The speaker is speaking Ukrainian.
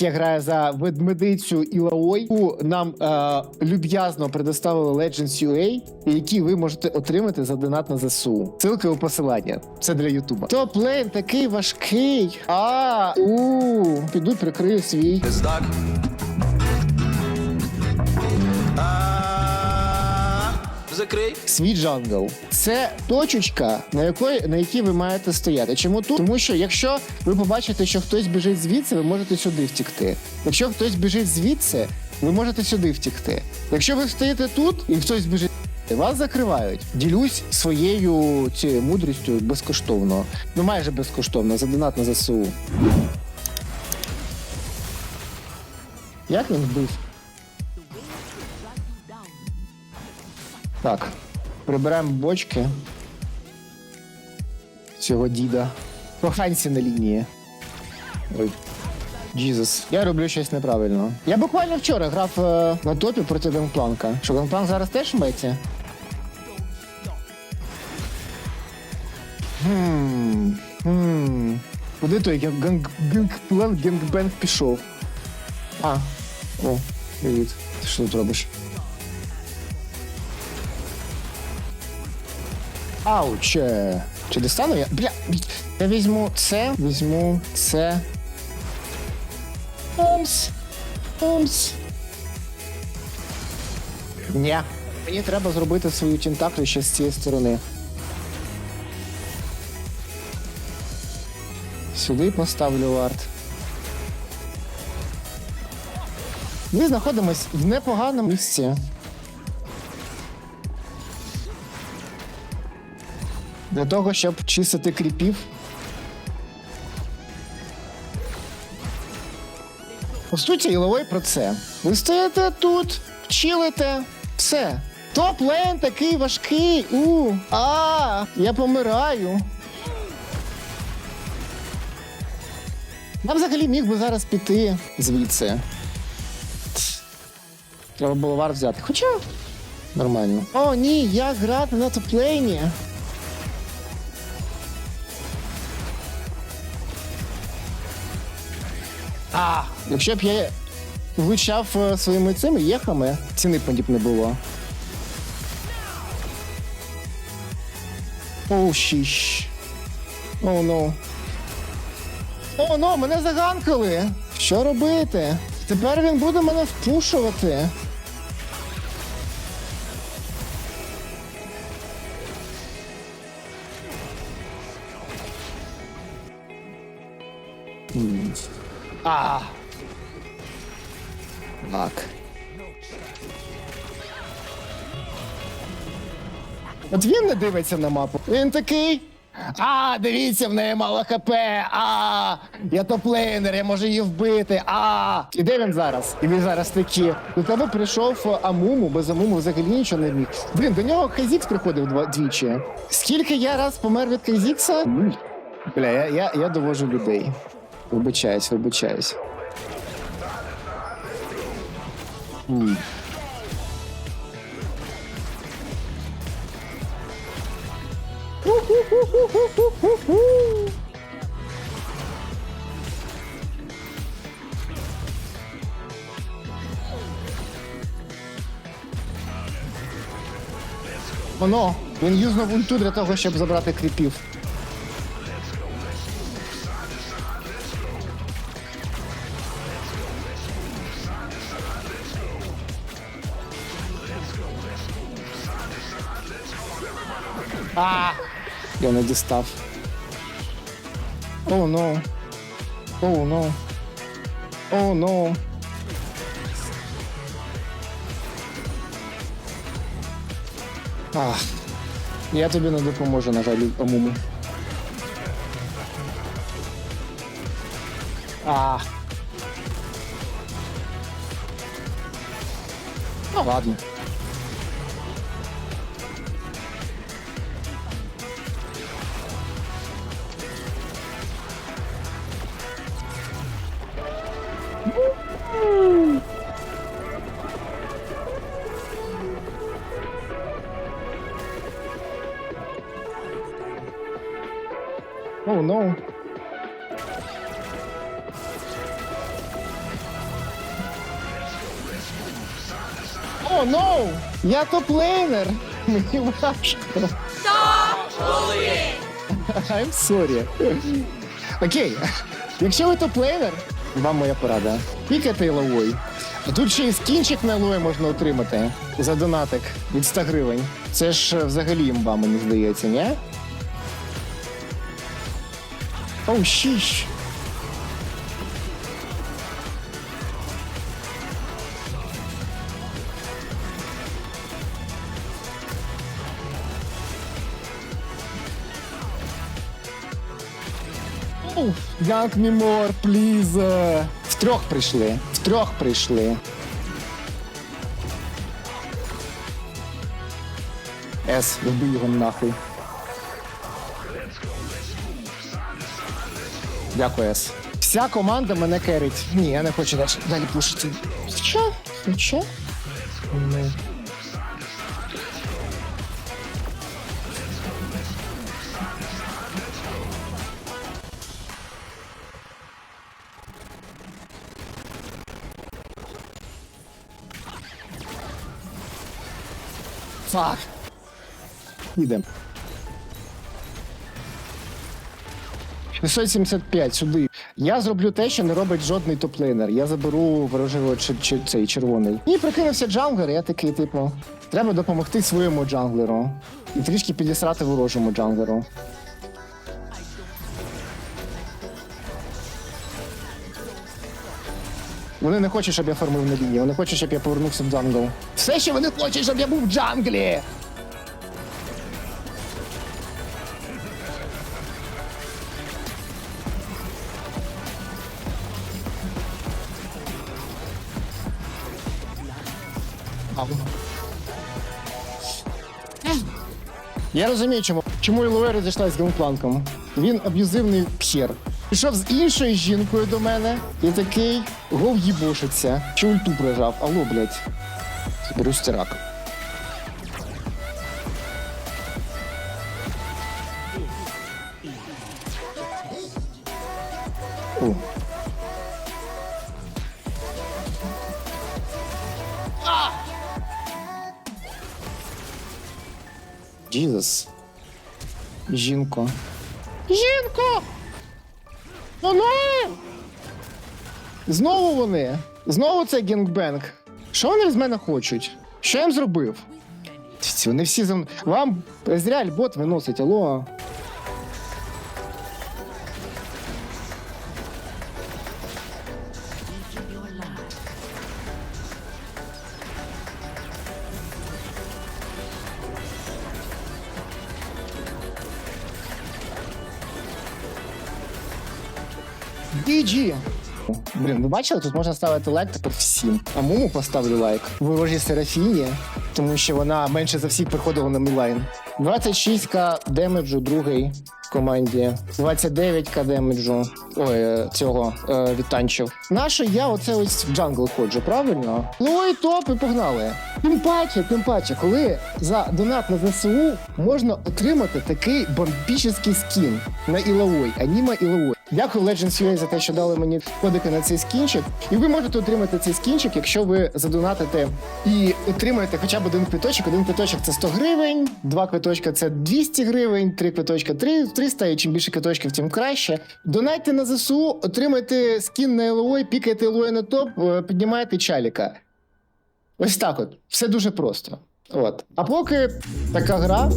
Я граю за ведмедицю Ілаой, яку нам е, люб'язно предоставили Legends UA, які ви можете отримати за донат на ЗСУ. Ссылка у посилання. Це для Ютуба. Топ-лейн такий важкий. А, у піду прикрию свій. Здак. Закрий. Свій джангл. Це точечка, на якої на якій ви маєте стояти. Чому тут? Тому що якщо ви побачите, що хтось біжить звідси, ви можете сюди втікти. Якщо хтось біжить звідси, ви можете сюди втікти. Якщо ви стоїте тут і хтось біжить. Вас закривають. Ділюсь своєю цією мудрістю безкоштовно. Ну майже безкоштовно, за донат на ЗСУ. Як він вбив? Так, прибираємо бочки. Цього діда. Коханці на лінії. Ой. Джізус. Я роблю щось неправильно. Я буквально вчора грав е, на топі проти Гангпланка. Що Гангпланк зараз теж в меті? Хм. Хм. Куди той ганг, гангпланк, гангбенг пішов? А. О, привіт. Ти що тут робиш? Ауче. Чи достану я? Бля, я візьму це, візьму це. Омс. Омс. Ні. Мені треба зробити свою тінтаклю ще з цієї сторони. Сюди поставлю варт. Ми знаходимось в непоганому місці. Для того, щоб чистити кріпів. По суті, Іловой про це. Ви стоїте тут, чилите, все. Топ-лейн такий важкий. У, а, я помираю. Я взагалі міг би зараз піти звідси. Треба було вар взяти. Хоча нормально. О, ні, я грати на топ-лейні. А, якщо б я влучав е, своїми цими єхами, ціни б б не було. Оу, щіщ. Оу, ну. О, ну, мене заганкали. Що робити? Тепер він буде мене впушувати. М. А. Так. От він не дивиться на мапу. Він такий. А, дивіться, в неї мало хп. А, я топлейнер, я можу її вбити. А. І де він зараз? І він зараз такі. До тебе прийшов Амуму, без Амуму взагалі нічого не міг. Блін, до нього Казікс приходив двічі. Скільки я раз помер від Казікса? Нуль. Бля, я, я, я довожу людей. Вибачаюсь, вибачаюсь. М. Воно, він юзнув ульту для того, щоб забрати кріпів. А! Я не дістав. О, ну. О, ну. О, ну. Ах. Я тобі не допоможу, на жаль, Амуму. А. Ну ладно. no, no. О, oh, ноу! No. Я топлейнер! Мені важко. I'm sorry. Окей. Okay. Якщо ви топлейнер, вам моя порада. Пікати ловой. А тут ще і скінчик на лої можна отримати за донатик від 100 гривень. Це ж е, взагалі імба, мені здається, ні? Щіщ. Оу, Yank me more, please. Втрьох прийшли. Втрьох прийшли. С, вбий його нахуй. Дякую, С. Вся команда мене керить. Ні, я не хочу далі, далі пушити. Що? Що? Ну. Фак. Ідем. 675 сюди. Я зроблю те, що не робить жодний топлейнер. Я заберу ворожого цей червоний. І прикинувся джанглер, я такий, типу, треба допомогти своєму джанглеру. І трішки підісрати ворожому джанглеру. Вони не хочуть, щоб я фармив на лінії, вони хочуть, щоб я повернувся в джангл. Все, що вони хочуть, щоб я був в джанглі. Я розумію, чому. Чому Ілуе розійшлася з геймпланком. Він аб'юзивний псір. Пішов з іншою жінкою до мене і такий гов їбошиться. Чи ульту прижав? Алло, блядь. Беру стирак. Джізус. Жінко. Жінко! Вони! Знову вони. Знову цей гінгбенг. Що вони з мене хочуть? Що я їм зробив? Вони всі за мною. Вам зря бот виносить, алло. GG. Блін, ви бачили, тут можна ставити лайк тепер всім. А муму поставлю лайк. Ворожі Серафіні, тому що вона менше за всіх приходила на мілайн. 26к демеджу другий команді. 29к демеджу. Ой, е, цього е, відтанчив. Наше я оце ось в джангл ходжу, правильно? Ну і топ, і погнали. Тим паче, тим паче, коли за донат на ЗСУ можна отримати такий бомбічний скін на Іловой, аніма Іловой. Дякую Legends UA за те, що дали мені кодики на цей скінчик. І ви можете отримати цей скінчик, якщо ви задонатите і отримаєте хоча б один квиточок. Один квиточок це 100 гривень, два квиточка це 200 гривень, три квиточка 300, і чим більше квиточків, тим краще. Донайте на ЗСУ, отримайте скін на LOI, пікайте LOI на топ, е, піднімайте чаліка. Ось так от. Все дуже просто. От. А поки така гра.